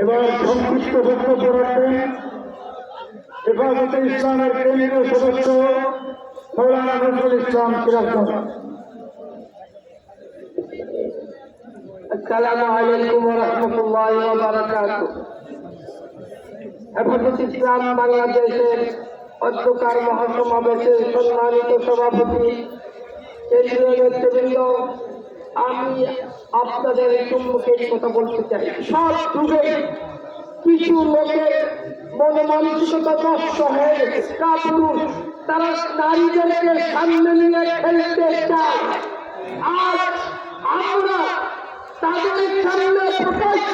এবার সংক্ষিপ্ত বক্তব্য রাখবেন। হেফাজতে ইসলামের কেন্দ্রীয় সদস্য মৌলানা নজরুল ইসলাম সিরাজগঞ্জ। হেফাজত ইসলাম বাংলাদেশের অধ্যকার মহাসমাবেশের সম্মানিত সভাপতি কেন্দ্রীয় আমি আপনাদের সম্মুখে কথা বলতে চাই। সব যুগে কিছু লোকের মন মানসিকতা নষ্ট হয়ে গেছে। কাপুরুষ, তারা নারীদেরকে সামনে নিয়ে খেলতে চায়। আজ আমরা তাদের সামনে প্রকাশ্যে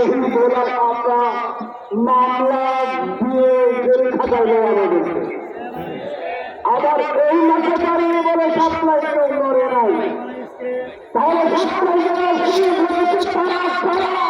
শহীদ হলাম আমরা মামলা দিয়ে জেল খাতায় নেওয়া হয়েছে আবার এই মাসে দাঁড়িয়ে বলে সাপ্লাই করে নাই তাহলে সাপ্লাই যারা শুরু হয়েছে তারা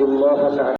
الله تعالى